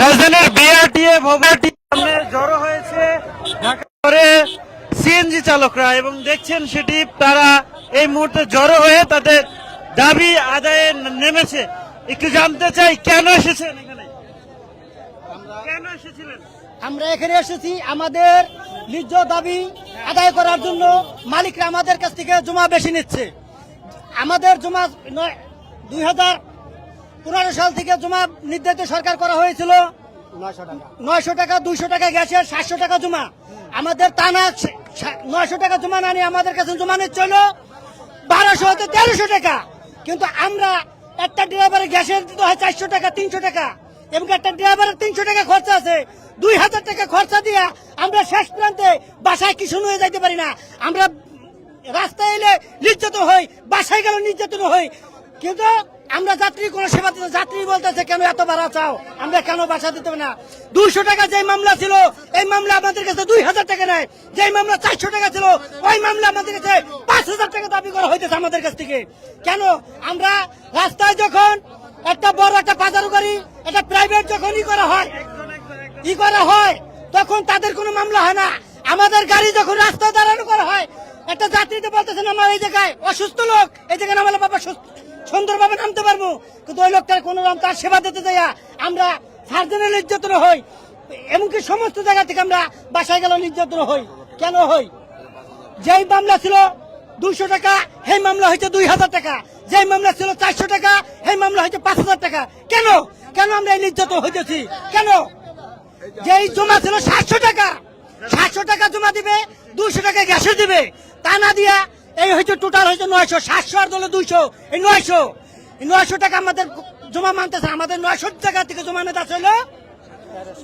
রাজধানীর বিআরটিএ ভবনটি সামনে জড়ো হয়েছে। ঢাকা শহরে সিএনজি চালকরা এবং দেখছেন সেটি, তারা এই মুহূর্তে জড়ো হয়ে তাদের দাবি আদায়ে নেমেছে। একটু জানতে চাই, কেন এসেছেন এখানে? কেন এসেছিলেন? আমরা এখানে এসেছি আমাদের নিজ দাবি আদায় করার জন্য। মালিকরা আমাদের কাছ থেকে জমা বেশি নিচ্ছে। আমাদের জমা দুই হাজার পনেরো সাল থেকে জমা নির্ধারিত সরকার করা হয়েছিল। নয়শো টাকা। দুইশো টাকা গ্যাসের সাতশো টাকা জমা। আমাদের টানা নয়শো টাকা জমা না নিয়ে আমাদের কাছে জমা নিচ্ছে হলো বারোশো হতে তেরোশো টাকা। কিন্তু আমরা একটা ড্রাইভারের গ্যাসের দিতে হয় চারশো টাকা তিনশো টাকা। এবং একটা ড্রাইভারের তিনশো টাকা খরচা আছে। দুই হাজার টাকা খরচা দিয়া আমরা শেষ প্রান্তে বাসায় কিছু নিয়ে যাইতে পারি না। আমরা রাস্তায় এলে নির্যাতন হই বাসায় গেলে নির্যাতন হই কিন্তু আমরা যাত্রী, কোনো সেবা দিতে যাত্রী বলতেছে, কেন এত ভাড়া চাও? আমরা কেন বাসা দিতে না? দুইশো টাকা যে মামলা ছিল, এই মামলা আমাদের কাছে দুই হাজার টাকা নেয়। যে মামলা চারশো টাকা ছিল, ওই মামলা আমাদের কাছে পাঁচ হাজার টাকা দাবি করা হইতেছে আমাদের কাছ থেকে। কেন? আমরা রাস্তায় যখন একটা বড় একটা বাজার করি একটা প্রাইভেট যখন ই করা হয়, ই করা হয়, তখন তাদের কোনো মামলা হয় না। আমাদের গাড়ি যখন রাস্তায় দাঁড়ানো করা হয়, একটা যাত্রীতে বলতেছেন আমার এই জায়গায় অসুস্থ লোক, এই জায়গায় নামালে বাবা সুস্থ- সুন্দরভাবে নামতে পারব। কিন্তু ওই লোকটার কোনো রকম তার সেবা দিতে যাইয়া আমরা সার্জনের নির্যাতন হই। এমনকি সমস্ত জায়গা থেকে আমরা বাসায় গেল নির্যাতন হই। কেন হই? যেই মামলা ছিল দুইশো টাকা, সেই মামলা হয়েছে দুই হাজার টাকা। যেই মামলা ছিল চারশো টাকা, সেই মামলা হয়েছে পাঁচ হাজার টাকা। কেন? কেন আমরা এই নির্যাতন হইতেছি? কেন? যেই জমা ছিল সাতশো টাকা সাতশো টাকা জমা দিবে, দুইশো টাকা গ্যাসে দিবে। তা না দিয়া এই হয়েছে টোটাল হয়েছে নয়শো, সাতশো আর দলে দুইশো। এই নয়শো। এই নয়শো টাকা আমাদের জমা মানতেছে। আমাদের নয়শো টাকা থেকে জমা নিতে আসলে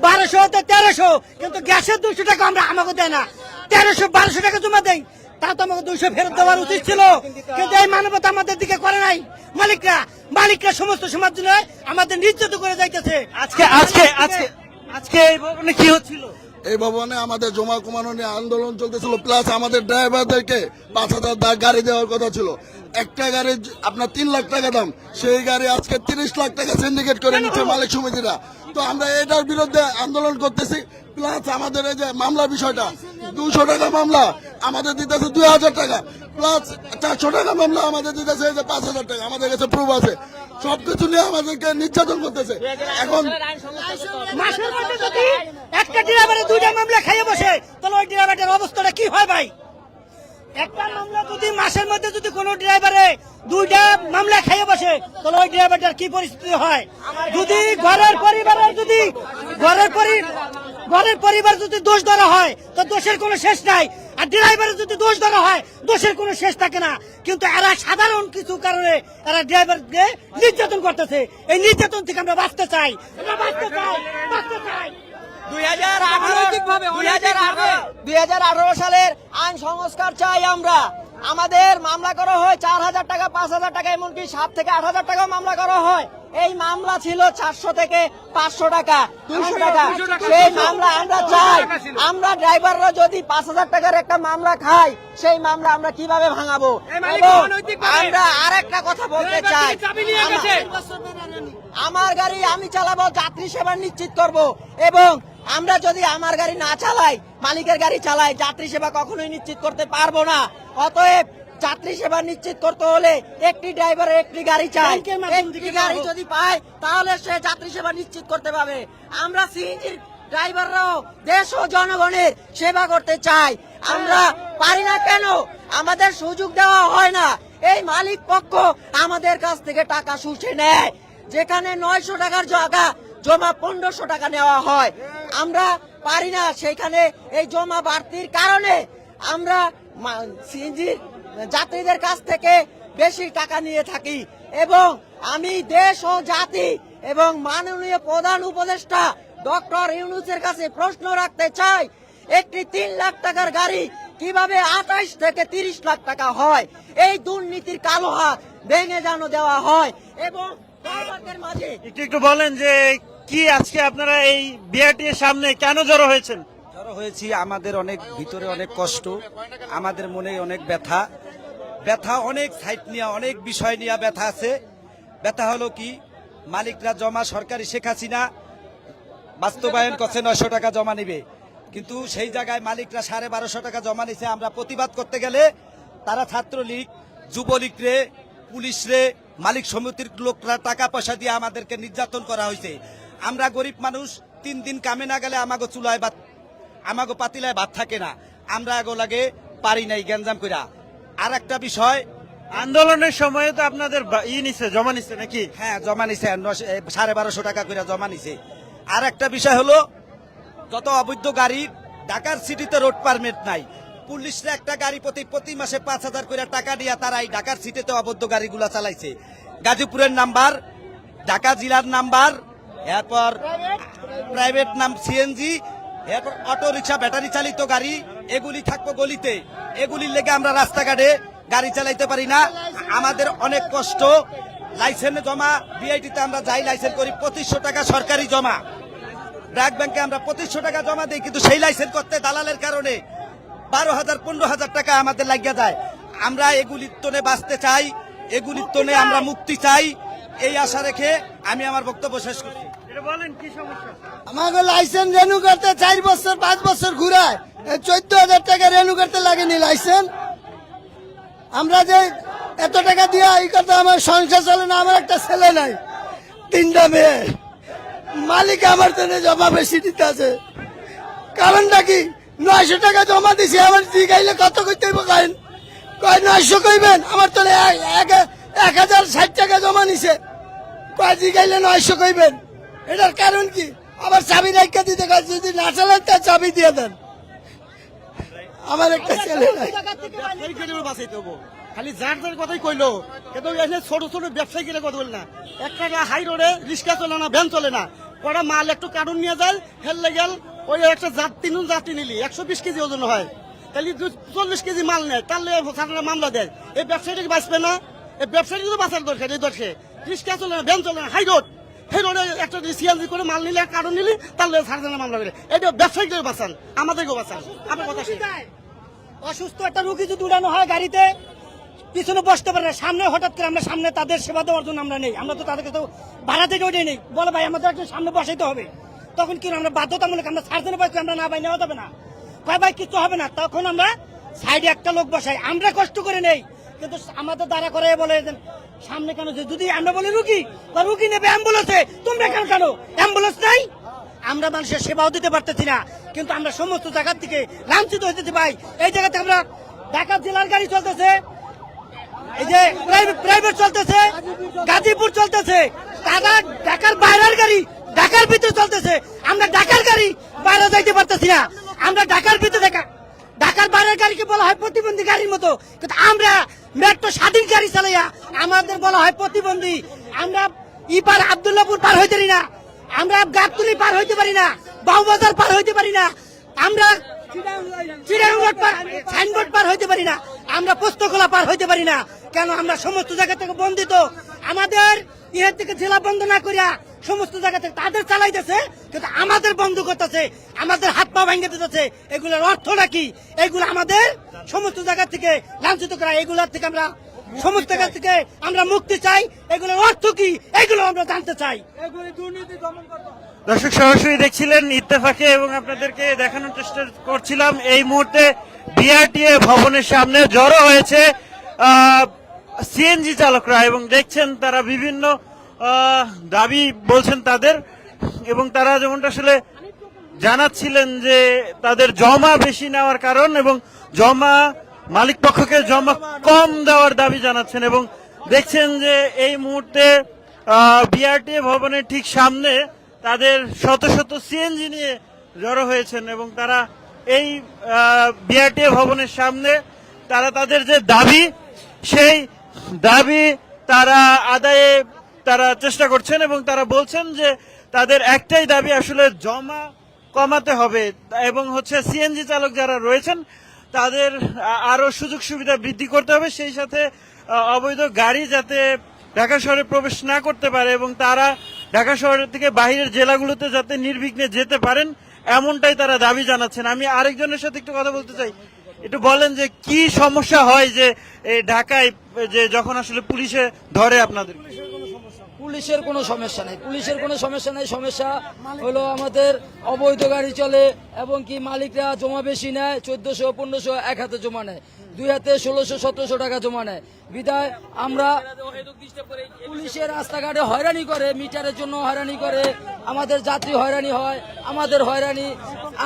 বারোশো হতে তেরোশো। কিন্তু গ্যাসের দুইশো টাকা আমরা আমাকে দেয় না। তেরোশো, বারোশো টাকা জমা দেয় তা তো আমাকে দুইশো ফেরত দেওয়ার উচিত ছিল। কিন্তু এই মানবতা আমাদের দিকে করে নাই। মালিকরা মালিকরা সমস্ত সমাজ আমাদের নির্যাত করে যাইতেছে। আজকে আজকে আজকে আজকে এই ভবনে কি হচ্ছিল? এই ভবনে আমাদের জমা কমানো নিয়ে আন্দোলন চলতেছিল প্লাস আমাদের ড্রাইভারদেরকে পাঁচ হাজার গাড়ি দেওয়ার কথা ছিল। একটা গাড়ি আপনার তিন লাখ টাকা দাম, সেই গাড়ি আজকে তিরিশ লাখ টাকা সিন্ডিকেট করে নিচ্ছে মালিক সমিতিরা। তো আমরা এটার বিরুদ্ধে আন্দোলন করতেছি প্লাস আমাদের এই যে মামলার বিষয়টা দুশো টাকা মামলা আমাদের দিতেছে দুই হাজার টাকা প্লাস চারশো টাকা মামলা আমাদের দিতেছে এই যে পাঁচ হাজার টাকা, আমাদের কাছে প্রুফ আছে। সবকিছু নিয়ে আমাদেরকে নির্যাতন করতেছে। এখন মাসের মধ্যে যদি একটা ড্রাইভারে দুইটা মামলা খাইয়ে বসে, তাহলে ওই ড্রাইভারের অবস্থাটা কি হয় ভাই? একটা মামলা যদি মাসের মধ্যে যদি কোনো ড্রাইভারে দুইটা মামলা খাইয়ে বসে, তাহলে ওই ড্রাইভারটার কি পরিস্থিতি হয়? যদি ঘরের পরিবারের যদি ঘরের পরি ঘরের পরিবার যদি দোষ ধরা হয় তো দোষের কোনো শেষ নাই। আর ড্রাইভারের যদি দোষ ধরা হয় দোষের কোনো শেষ থাকে না। কিন্তু এরা সাধারণ কিছু কারণে এরা ড্রাইভারকে নির্যাতন করতেছে। এই নির্যাতন থেকে আমরা বাঁচতে চাই। আমরা বাঁচতে বাঁচতে সালের আইন সংস্কার চাই আমরা। আমাদের মামলা করা হয় চার হাজার টাকা পাঁচ হাজার টাকা এমনকি সাত থেকে আট হাজার টাকা মামলা করা হয়। এই মামলা ছিল চারশো থেকে পাঁচশো টাকা দুইশো টাকা। সেই মামলা আমরা চাই। আমরা ড্রাইভাররা যদি পাঁচ হাজার টাকার একটা মামলা খাই সেই মামলা আমরা কীভাবে ভাঙাবো? এবং আমরা আর একটা কথা বলতে চাই। আমার গাড়ি আমি চালাবো যাত্রী সেবা নিশ্চিত করব। এবং আমরা যদি আমার গাড়ি না চালাই মালিকের গাড়ি চালাই যাত্রী সেবা কখনোই নিশ্চিত করতে পারব না। অতএব যাত্রী সেবা নিশ্চিত করতে হলে একটি ড্রাইভার একটি গাড়ি চাই। একটি গাড়ি যদি পায় তাহলে সে যাত্রী সেবা নিশ্চিত করতে পারবে। আমরা সিএনজির ড্রাইভাররাও দেশ ও জনগণের সেবা করতে চাই। আমরা পারি না কেন? আমাদের সুযোগ দেওয়া হয় না। এই মালিক পক্ষ আমাদের কাছ থেকে টাকা শুষে নেয়। যেখানে নয়শো টাকার জায়গা জমা পনেরোশো টাকা নেওয়া হয়। আমরা পারি না সেখানে এই জমা বাড়তির কারণে। আমরা সিএনজির যাত্রীদের কাছ থেকে বেশি টাকা নিয়ে থাকি এবং আমি দেশ ও জাতি এবং মাননীয় প্রধান উপদেষ্টা ডক্টর ইউনুসের কাছে প্রশ্ন রাখতে চাই একটি তিন লাখ টাকার গাড়ি কীভাবে আঠাইশ থেকে তিরিশ লাখ টাকা হয়? এই দুর্নীতির কালো হাত ভেঙে যেন দেওয়া হয় এবং মাঝে একটু একটু বলেন যে কি আজকে আপনারা এই বিআরটি এর সামনে কেন জড়ো হয়েছেন? জড়ো হয়েছি আমাদের অনেক ভিতরে অনেক কষ্ট আমাদের মনে অনেক ব্যথা। ব্যথা অনেক সাইট নিয়ে, অনেক বিষয় নিয়ে ব্যথা আছে। ব্যথা হলো কি? মালিকরা জমা সরকারি শেখ হাসিনা, বাস্তবায়ন করছে নয়শো টাকা জমা নিবে। কিন্তু সেই জায়গায় মালিকরা সাড়ে বারোশো টাকা জমা নিছে। আমরা প্রতিবাদ করতে গেলে তারা ছাত্রলীগ, যুবলীগ রে, পুলিশ রে, মালিক সমিতির লোকরা টাকা পয়সা দিয়ে আমাদেরকে নির্যাতন করা হয়েছে। আমরা গরিব মানুষ, তিন দিন কামে না গেলে আমাগো চুলায় ভাত, আমাগো পাতিলায় ভাত থাকে না। আমরা আগো লাগে পারি নাই, গ্যাঞ্জাম কইরা। আর একটা বিষয় আন্দোলনের সময় তো আপনাদের ই নিছে জমা নিছে নাকি? হ্যাঁ জমা নিছে সাড়ে বারোশো টাকা করে জমা নিছে। আর একটা বিষয় হলো যত অবৈধ গাড়ি ঢাকার সিটিতে রোড পারমিট নাই পুলিশরা একটা গাড়ি প্রতি প্রতি মাসে পাঁচ হাজার করে টাকা দিয়া তারা এই ঢাকার সিটিতে অবৈধ গাড়িগুলা চালাইছে। গাজীপুরের নাম্বার ঢাকা জেলার নাম্বার এরপর প্রাইভেট নাম সিএনজি এরপর অটো রিক্সা ব্যাটারি চালিত গাড়ি এগুলি থাকব গলিতে। এগুলির লেগে আমরা রাস্তাঘাটে গাড়ি চালাইতে পারি না। আমাদের অনেক কষ্ট। লাইসেন্স জমা বিআইটিতে আমরা যাই লাইসেন্স করি পঁচিশশো টাকা সরকারি জমা। ব্র্যাক ব্যাংকে আমরা পঁচিশশো টাকা জমা দিই কিন্তু সেই লাইসেন্স করতে দালালের কারণে বারো হাজার পনেরো হাজার টাকা আমাদের লাগিয়ে যায়। আমরা এগুলির তনে বাঁচতে চাই এগুলির তনে আমরা মুক্তি চাই। এই আশা রেখে আমি আমার বক্তব্য শেষ করছি। বলেন আমাকে লাইসেন্স রেনু করতে চার বছর পাঁচ বছর ঘুরায়। চোদ্দ হাজার টাকা রেনু করতে লাগেনি লাইসেন্স আমরা যে এত টাকা দিয়ে এই কথা আমার সংসার চলে না, আমার একটা ছেলে নাই, তিনটা মেয়ে। মালিক আমার জন্য জমা বেশি দিতে আছে। কারণটা কি? নয়শো টাকা জমা দিছি, আমার জিগাইলে কত করতে কয়েন? কয়, নয়শো কইবেন? আমার তো এক- হাজার ষাট টাকা জমা নিছে। কয় জিগাইলে নয়শো কইবেন? এটার কারণ কি? আবার চাবি রাখা দিতে যদি না চালান তার চাবি দিয়ে দেন। আমার একটা ছেলে নাই। ব্যবসায়ীদের বাঁচাইতে হব। খালি যার যার কথাই কইলো কিন্তু এখানে ছোট ছোট ব্যবসায়ীদের কথা বল না। একটা হাই রোডে রিক্সা চলে না ভ্যান চলে না। কটা মাল একটু কার্টুন নিয়ে যায় ফেললে গেল ওই একটা জাত তিনজন যাত্রী নিলি। একশো বিশ কেজি ওজন হয়। তাহলে দু- চল্লিশ কেজি মাল নেয় তাহলে সাধারণ মামলা দেয়। এই ব্যবসায়ীটাকে বাঁচবে না? এই ব্যবসায়ীকে তো বাঁচার দরকার এই দরকার। রিক্সা চলে না ভ্যান চলে না হাই রোড সেই একটা সিএনজি করে মাল নিলে কার্টুন নিলি, তাহলে সাধারণ মামলা করে। এটা ব্যবসায়ীদের বাঁচান, আমাদেরকেও বাঁচান। অসুস্থ একটা রুগী যদি হয় গাড়িতে, পিছনে বসতে পারে সামনে হঠাৎ করে আমরা সামনে তাদের সেবা দেওয়ার জন্য আমরা নেই। আমরা তো তাদেরকে তো ভাড়া থেকে ওঠে নেই। বলে, ভাই, আমাদের একজন সামনে বসাইতে হবে। তখন কি আমরা বাধ্যতামূলক আমরা সার্জনে পাই আমরা না ভাই নেওয়া যাবে না। ভাই ভাই কিছু হবে না। তখন আমরা সাইডে একটা লোক বসাই। আমরা কষ্ট করে নেই। কিন্তু আমাদের দ্বারা করে বলে সামনে কেন? যদি আমরা বলি রুগী, বা রুগী নেবে অ্যাম্বুলেন্সে, তোমরা কেন কেন? অ্যাম্বুলেন্স নাই? আমরা মানুষের সেবাও দিতে পারতেছি না, কিন্তু আমরা সমস্ত জায়গার থেকে লাঞ্ছিত হইতেছি ভাই। এই জায়গাতে আমরা ঢাকা জেলার গাড়ি চলতেছে, এই যে প্রাইভেট চলতেছে, গাজীপুর চলতেছে তারা ঢাকার বাইরের গাড়ি, ঢাকার ভিতরে চলতেছে। আমরা ঢাকার গাড়ি বাইরে যাইতে পারতেছি না। আমরা ঢাকার ভিতরে দেখা ঢাকার বাইরের গাড়িকে বলা হয় প্রতিবন্ধী গাড়ির মতো। কিন্তু আমরা মেট্রো স্বাধীন গাড়ি চালাইয়া আমাদের বলা হয় প্রতিবন্ধী। আমরা ইপার আবদুল্লাপুর পার হইতে পারি না। আমরা গাবতুলি পার হইতে পারি না। বাউবাজার পার হইতে পারি না। আমরা আমরা পোস্তকলা পার হইতে পারি না। কেন? আমরা সমস্ত জায়গা থেকে বন্ধিত। আমাদের ইয়ের থেকে জেলা বন্ধ না করিয়া সমস্ত জায়গা থেকে তাদের চালাইতেছে, কিন্তু আমাদের বন্ধ করতেছে। আমাদের হাত পা ভাঙ্গে দিতেছে। এগুলোর অর্থ কি? এগুলো আমাদের সমস্ত জায়গা থেকে লাঞ্ছিত করা। এগুলার থেকে আমরা সমস্ত জায়গা থেকে আমরা মুক্তি চাই। এগুলোর অর্থ কি? এগুলো আমরা জানতে চাই। দর্শক সরাসরি দেখছিলেন ইত্তেফাকে এবং আপনাদেরকে দেখানোর চেষ্টা করছিলাম। এই মুহূর্তে বিআরটিএ ভবনের সামনে জড়ো হয়েছে সিএনজি চালকরা এবং দেখছেন তারা বিভিন্ন দাবি বলছেন তাদের এবং তারা যেমনটা আসলে জানাচ্ছিলেন যে তাদের জমা বেশি নেওয়ার কারণ এবং জমা মালিক পক্ষকে জমা কম দেওয়ার দাবি জানাচ্ছেন এবং দেখছেন যে এই মুহূর্তে বিআরটিএ ভবনের ঠিক সামনে তাদের শত শত সিএনজি নিয়ে জড়ো হয়েছেন এবং তারা এই বিআরটিএ ভবনের সামনে তারা তাদের যে দাবি, সেই দাবি তারা আদায়ে তারা চেষ্টা করছেন এবং তারা বলছেন যে তাদের একটাই দাবি আসলে জমা কমাতে হবে এবং হচ্ছে সিএনজি চালক যারা রয়েছেন তাদের, আ- আরও সুযোগ সুবিধা বৃদ্ধি করতে হবে। সেই সাথে অবৈধ গাড়ি যাতে ঢাকা শহরে প্রবেশ না করতে পারে এবং তারা ঢাকা শহরের থেকে বাইরের জেলাগুলোতে যাতে নির্বিঘ্নে যেতে পারেন, এমনটাই তারা দাবি জানাচ্ছেন। আমি আরেকজনের সাথে একটু কথা বলতে চাই। একটু বলেন যে, কি সমস্যা হয় যে ঢাকায়, যে, যখন আসলে পুলিশে ধরে আপনাদের? পুলিশের কোনো সমস্যা নেই। পুলিশের কোনো সমস্যা নেই। সমস্যা হলো আমাদের অবৈধ গাড়ি চলে এবং কি মালিকরা জমা বেশি নেয়, চোদ্দশো, পনেরোশো, এক হাতে জমা নেয়। দুই হাতে ষোলোশো, সতেরোশো টাকা জমা নেয়। বিদায়, আমরা পুলিশের রাস্তাঘাটে হয়রানি করে, মিটারের জন্য হয়রানি করে, আমাদের যাত্রী হয়রানি হয়, আমাদের হয়রানি।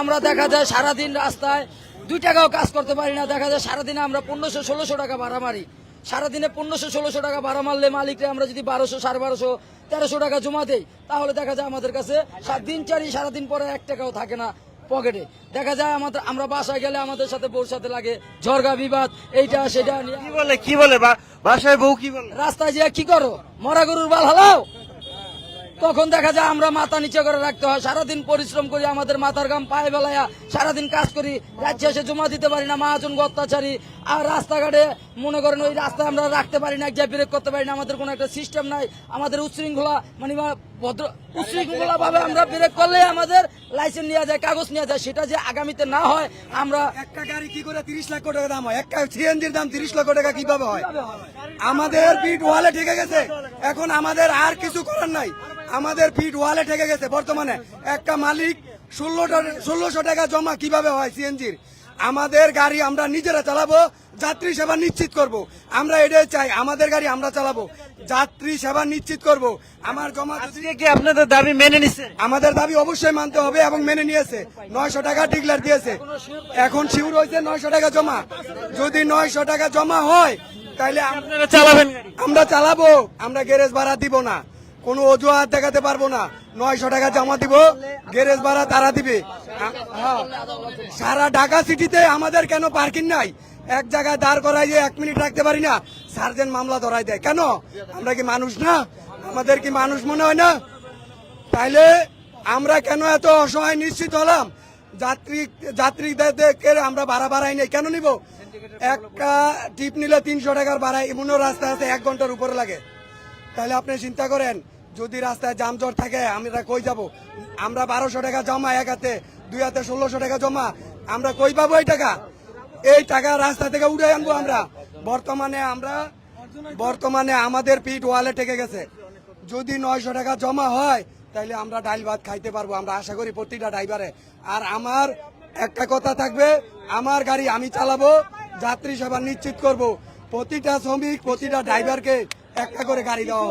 আমরা দেখা যায় সারাদিন রাস্তায় দুই টাকাও কাজ করতে পারি না। দেখা যায় সারাদিনে আমরা পনেরোশো, ষোলোশো টাকা ভাড়া মারি সারাদিনে পনেরোশো ষোলোশো টাকা ভাড়া মারলে মালিকরা আমরা যদি বারোশো সাড়ে বারোশো তেরোশো টাকা জমা দেই তাহলে দেখা যায় আমাদের কাছে সাত দিন চারি সারাদিন পরে এক টাকাও থাকে না পকেটে। দেখা যায় আমাদের আমরা বাসায় গেলে আমাদের সাথে বউর সাথে লাগে ঝরগা বিবাদ এইটা সেটা নিয়ে কি বলে কি বলে? বা- বাসায় বউ কি বলে? রাস্তায় যে কি করো? মরা গরুর বাল হালাও? তখন দেখা যায় আমরা মাথা নিচে করে রাখতে হয়? সারাদিন পরিশ্রম করি, আমাদের মাথার গাম পায়ে বেলায়া সারাদিন কাজ করি। রাজ্যে এসে জমা দিতে পারি না, মহাজন অত্যাচারী আর রাস্তাঘাটে মনে করেন ওই রাস্তায় আমরা রাখতে পারি না যা ব্রেক করতে পারি না, আমাদের কোনো একটা সিস্টেম নাই। আমাদের উচ্ছৃঙ্খলা মানে ভদ্র উচ্ছৃঙ্খলা ভাবে আমরা ব্রেক করলে আমাদের লাইসেন্স নেওয়া যায়, কাগজ নেওয়া যায়। সেটা যে আগামীতে না হয়, আমরা একটা গাড়ি কি করে তিরিশ লাখ টাকা দাম হয়? একটা সিএনজির দাম তিরিশ লাখ টাকা কীভাবে হয়? আমাদের পিঠ ওয়ালে ঠেকে গেছে। এখন আমাদের আর কিছু করার নাই। আমাদের পিঠ ওয়ালে ঠেকে গেছে বর্তমানে। একটা মালিক ষোলো ষোলোশো টাকা জমা কীভাবে হয় সিএনজির আমাদের গাড়ি আমরা নিজেরা চালাবো যাত্রী সেবা নিশ্চিত করব। আমরা এটাই চাই আমাদের গাড়ি আমরা চালাবো। যাত্রী সেবা নিশ্চিত করব। আমার জমা আজকে কি আপনাদের দাবি মেনে নিচ্ছে আমাদের দাবি অবশ্যই মানতে হবে এবং মেনে নিয়েছে। নয়শো টাকা ডিক্লেয়ার দিয়েছে। এখন শিউর হয়েছে নয়শো টাকা জমা। যদি নয়শো টাকা জমা হয় তাহলে আম- আপনারা চালাবেন আমরা চালাবো। আমরা গ্যারেজ ভাড়া দিব না। কোনো অজুহাত দেখাতে পারব না। নয়শো টাকা জমা দিব, গ্যারেজ ভাড়া তারা দিবে। হ্যাঁ। সারা ঢাকা সিটিতে আমাদের কেন পার্কিং নাই? এক জায়গায় দাঁড় করাই যে এক মিনিট রাখতে পারি না, সার্জেন্ট মামলা ধরাই দেয়। কেন? আমরা কি মানুষ না? আমাদের কি মানুষ মনে হয় না? তাইলে আমরা কেন এত অসহায় নিশ্চিত হলাম? যাত্রী, যাত্রীদেরকে আমরা ভাড়া বাড়াই নেই, কেন নিব? একটা টিপ নিলে তিনশো টাকার ভাড়া, এমনও রাস্তা আছে, এক ঘণ্টার উপরে লাগে। তাহলে আপনি চিন্তা করেন, যদি রাস্তায় জামজট থাকে, আমরা কই যাব? আমরা বারোশো টাকা জমা এক হাতে, দুই হাতে ষোলোশো টাকা জমা, আমরা কই পাবো এই টাকা? এই টাকা রাস্তা থেকে উঠে আনব আমরা। বর্তমানে আমরা, বর্তমানে আমাদের পিঠ ওয়ালে ঠেকে গেছে। যদি নয়শো টাকা জমা হয়, তাহলে আমরা ডাইল ভাত খাইতে পারব, আমরা আশা করি প্রতিটা ড্রাইভারে। আর আমার একটা কথা থাকবে, আমার গাড়ি আমি চালাবো, যাত্রী সেবা নিশ্চিত করব। প্রতিটা শ্রমিক, প্রতিটা ড্রাইভারকে একটা করে গাড়ি দেওয়া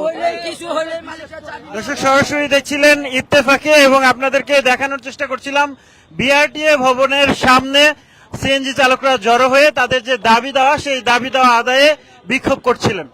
দর্শক সরাসরি দেখছিলেন ইত্তেফাকে এবং আপনাদেরকে দেখানোর চেষ্টা করছিলাম বিআরটিএ ভবনের সামনে সিএনজি চালকরা জড়ো হয়ে তাদের যে দাবি দেওয়া সেই দাবি দেওয়া আদায়ে বিক্ষোভ করছিলেন।